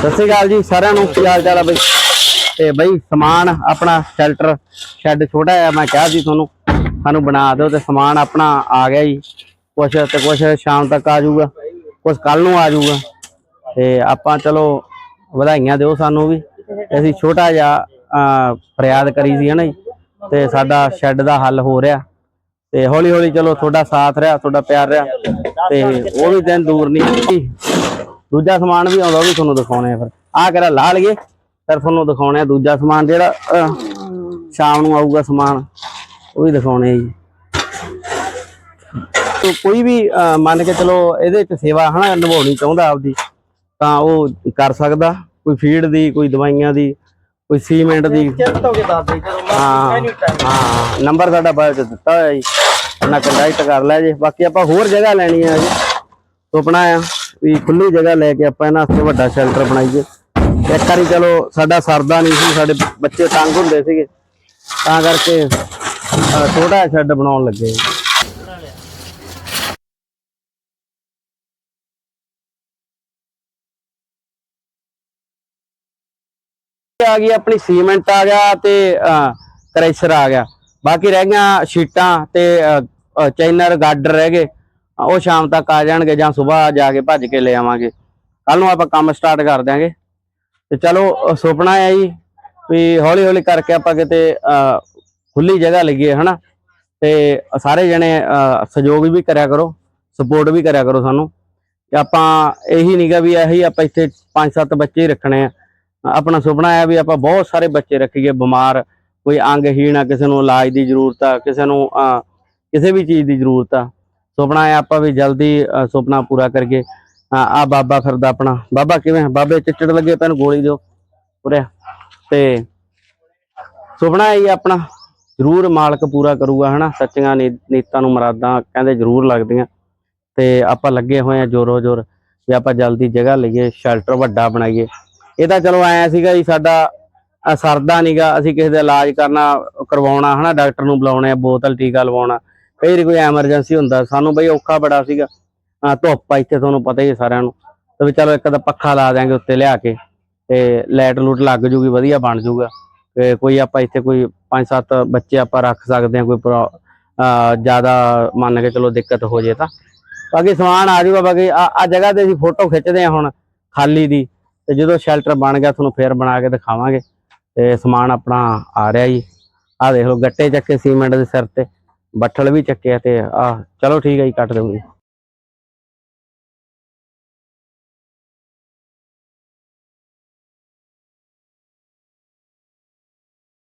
ਸਤਿ ਸ਼੍ਰੀ ਅਕਾਲ ਜੀ, ਸਾਰਿਆਂ ਨੂੰ ਕੀ ਹਾਲ ਚਾਲ ਆ ਬਈ? ਤੇ ਬਈ ਸਮਾਨ ਆਪਣਾ ਸ਼ੈਲਟਰ ਸ਼ੈੱਡ ਛੋਟਾ ਆ ਮੈਂ ਕਿਹਾ ਸੀ ਤੁਹਾਨੂੰ, ਸਾਨੂੰ ਬਣਾ ਦਿਓ ਤੇ ਸਮਾਨ ਆਪਣਾ ਆ ਗਿਆ ਜੀ। ਕੁਛ ਤੇ ਕੁਛ ਸ਼ਾਮ ਤੱਕ ਆ ਜਾਊਗਾ, ਕੁਛ ਕੱਲ ਨੂੰ ਆ ਜਾਊਗਾ। ਤੇ ਆਪਾਂ ਚਲੋ ਵਧਾਈਆਂ ਦਿਓ ਸਾਨੂੰ ਵੀ। ਅਸੀਂ ਛੋਟਾ ਜਿਹਾ ਫਰਿਆਦ ਕਰੀ ਸੀ ਹਨਾ ਜੀ, ਤੇ ਸਾਡਾ ਸ਼ੈੱਡ ਦਾ ਹੱਲ ਹੋ ਰਿਹਾ। ਤੇ ਹੌਲੀ ਹੌਲੀ ਚਲੋ ਤੁਹਾਡਾ ਸਾਥ ਰਿਹਾ, ਤੁਹਾਡਾ ਪਿਆਰ ਰਿਹਾ। ਤੇ ਉਹ ਵੀ ਦਿਨ ਦੂਰ ਨਹੀਂ ਦੂਜਾ ਸਮਾਨ ਵੀ ਆਉਂਦਾ ਉਹ ਵੀ ਤੁਹਾਨੂੰ ਦਿਖਾਉਣੇ ਆ ਫਿਰ। ਆਹ ਕਿਹੜਾ ਲਾ ਲਈਏ ਫਿਰ ਤੁਹਾਨੂੰ ਦਿਖਾਉਣੇ ਆ ਦੂਜਾ ਸਮਾਨ ਜਿਹੜਾ ਸ਼ਾਮ ਨੂੰ ਆਊਗਾ ਸਮਾਨ ਉਹ ਵੀ ਦਿਖਾਉਣੇ ਆ ਜੀ। ਤੋ ਕੋਈ ਵੀ ਮੰਨ ਕੇ ਚਲੋ ਇਹਦੇ ਚ ਸੇਵਾ ਹਨਾ ਨਿਭਾਉਣੀ ਚਾਹੁੰਦਾ ਆਪਦੀ ਤਾਂ ਉਹ ਕਰ ਸਕਦਾ। ਕੋਈ ਫੀਡ ਦੀ ਕੋਈ ਦਵਾਈਆਂ ਦੀ ਕੋਈ ਸੀਮੈਂਟ ਦੀ। ਹੋ ਹਾਂ ਨੰਬਰ ਸਾਡਾ ਬਾਇਓ ਚ ਦਿੱਤਾ ਹੋਇਆ ਜੀ। ਉਹਨਾਂ ਕੰਟੈਕਟ ਕਰ ਲਿਆ ਜੀ। ਬਾਕੀ ਆਪਾਂ ਹੋਰ ਜਗ੍ਹਾ ਲੈਣੀ ਆ ਜੀ ਸੁਪਨਾ ਆ। ਵੀ ਖੁੱਲੀ ਜਗ੍ਹਾ ਲੈ ਕੇ ਆਪਾਂ ਇਹਨਾਂ ਵਾਸਤੇ ਵੱਡਾ ਸ਼ੈਲਟਰ ਬਣਾਈਏ। ਇੱਕ ਵਾਰੀ ਚਲੋ ਸਾਡਾ ਸਰਦਾ ਨਹੀਂ ਸੀ ਸਾਡੇ ਬੱਚੇ ਤੰਗ ਹੁੰਦੇ ਸੀਗੇ। ਤਾਂ ਕਰਕੇ ਅਹ, ਛੋਟਾ ਸ਼ੈੱਡ ਬਣਾਉਣ ਲੱਗੇ। ਆ ਗਈ ਆਪਣੀ ਸੀਮੈਂਟ ਆ ਗਿਆ ਤੇ ਕ੍ਰੈਸ਼ਰ ਆ ਗਿਆ। ਬਾਕੀ ਰਹਿ ਗਈਆਂ ਸ਼ੀਟਾਂ ਤੇ ਚੈਨਰ ਗਾਰਡਰ ਰਹਿ ਗਏ। ਉਹ ਸ਼ਾਮ ਤੱਕ ਆ ਜਾਣਗੇ ਜਾਂ ਸਵੇਰ ਜਾ ਕੇ ਭੱਜ ਕੇ ਲੈ ਆਵਾਂਗੇ। ਕੱਲ ਨੂੰ ਆਪਾਂ ਕੰਮ ਸਟਾਰਟ ਕਰ ਦਿਆਂਗੇ। ਤੇ ਚਲੋ ਸੁਪਨਾ ਹੈ ਜੀ ਵੀ ਹੌਲੀ ਹੌਲੀ ਕਰਕੇ ਆਪਾਂ ਕਿਤੇ ਅਹ, ਖੁੱਲੀ ਜਗ੍ਹਾ ਲਈਏ ਹਨਾ? ਤੇ ਸਾਰੇ ਜਣੇ ਸਹਿਯੋਗ ਵੀ ਕਰਿਆ ਕਰੋ ਸਪੋਰਟ ਵੀ ਕਰਿਆ ਕਰੋ ਸਾਨੂੰ। ਤੇ ਆਪਾਂ ਇਹੀ ਨਹੀਂਗਾ ਵੀ ਇਹੀ ਆਪਾਂ ਇੱਥੇ ਪੰਜ ਸੱਤ ਬੱਚੇ ਹੀ ਰੱਖਣੇ ਆ। ਆਪਣਾ ਸੁਪਨਾ ਹੈ ਵੀ ਆਪਾਂ ਬਹੁਤ ਸਾਰੇ ਬੱਚੇ ਰੱਖੀਏ ਬਿਮਾਰ ਕੋਈ ਅੰਗਹੀਣ ਆ ਕਿਸੇ ਨੂੰ ਇਲਾਜ ਦੀ ਜ਼ਰੂਰਤ ਆ ਕਿਸੇ ਨੂੰ ਅਹ, ਕਿਸੇ ਵੀ ਚੀਜ਼ ਦੀ ਜ਼ਰੂਰਤ ਆ। ਸੁਪਨਾ ਹੈ ਆਪਾਂ ਵੀ ਜਲਦੀ ਸੁਪਨਾ ਪੂਰਾ ਕਰਕੇ ਆ ਬਾਬਾ ਫਿਰਦਾ ਆਪਣਾ। ਬਾਬਾ ਕਿਵੇਂ? ਬਾਬੇ ਚਿੱਟੜ ਲੱਗੇ ਪੈਨ ਗੋਲੀ ਦਿਓ। ਉਰੇ ਤੇ ਸੁਪਨਾ ਹੈ ਆਪਣਾ। ਜ਼ਰੂਰ ਮਾਲਕ ਪੂਰਾ ਕਰੂਗਾ, ਹਨਾ? ਸੱਚੀਆਂ ਨੀ- ਨੀਤਾਂ ਨੂੰ ਮਰਾਦਾਂ ਕਹਿੰਦੇ ਜ਼ਰੂਰ ਲੱਗਦੀਆਂ। ਤੇ ਆਪਾਂ ਲੱਗੇ ਹੋਏ ਆ ਜੋਰੋ ਜੋਰ ਵੀ ਆਪਾਂ ਜਲਦੀ ਜਗ੍ਹਾ ਲਈਏ, ਸ਼ੈਲਟਰ ਵੱਡਾ ਬਣਾਈਏ। ਇਹ ਤਾਂ ਚਲੋ ਆਇਆ ਸੀਗਾ ਜੀ ਸਾਡਾ, ਅਹ, ਸਰਦਾ ਨੀਗਾ। ਅਸੀਂ ਕਿਸੇ ਦਾ ਇਲਾਜ ਕਰਨਾ, ਕਰਵਾਉਣਾ, ਹਨਾ? ਡਾਕਟਰ ਨੂੰ ਬੁਲਾਉਣੇ ਆ, ਬੋਤਲ, ਟੀਕਾ ਲਵਾਉਣਾ। ਕਈ ਵਾਰੀ ਕੋਈ ਐਮਰਜੈਂਸੀ ਹੁੰਦਾ, ਸਾਨੂੰ ਬਈ ਔਖਾ ਬੜਾ ਸੀਗਾ। ਆ ਧੁੱਪ ਆ, ਇੱਥੇ ਤੁਹਾਨੂੰ ਪਤਾ ਹੀ ਹੈ ਸਾਰਿਆਂ ਨੂੰ। ਤੇ ਵੀ ਚਲੋ ਇੱਕ ਤਾਂ ਪੱਖਾ ਲਾ ਦਿਆਂਗੇ ਉੱਤੇ ਲਿਆ ਕੇ, ਤੇ ਲਾਈਟ ਲੂਟ ਲੱਗ ਜੂਗੀ, ਵਧੀਆ ਬਣ ਜੂਗਾ। ਤੇ ਕੋਈ ਆਪਾਂ ਇੱਥੇ ਕੋਈ ਪੰਜ ਸੱਤ ਬੱਚੇ ਆਪਾਂ ਰੱਖ ਸਕਦੇ ਹਾਂ, ਕੋਈ ਜ਼ਿਆਦਾ ਮੰਨ ਕੇ ਚਲੋ ਦਿੱਕਤ ਹੋ ਜੇ ਤਾਂ। ਬਾਕੀ ਸਮਾਨ ਆ ਜਾਊਗਾ ਬਾਕੀ ਆ ਜਗ੍ਹਾ ਤੇ ਅਸੀਂ ਫੋਟੋ ਖਿੱਚਦੇ ਹਾਂ ਹੁਣ, ਖਾਲੀ ਦੀ। ਤੇ ਜਦੋਂ ਸ਼ੈਲਟਰ ਬਣ ਗਿਆ, ਤੁਹਾਨੂੰ ਫੇਰ ਬਣਾ ਕੇ ਦਿਖਾਵਾਂਗੇ। ਤੇ ਸਮਾਨ ਆਪਣਾ ਆ ਰਿਹਾ ਜੀ। ਆ ਦੇਖ ਲਓ, ਗੱਟੇ ਚੱਕੇ ਸੀਮੈਂਟ ਦੇ ਸਿਰ ਤੇ। ਬੱਠਲ ਵੀ ਚੱਕਿਆ ਤੇ ਆ ਚਲੋ ਠੀਕ ਹੈ ਜੀ ਕੱਟ ਦਿਓ ਜੀ।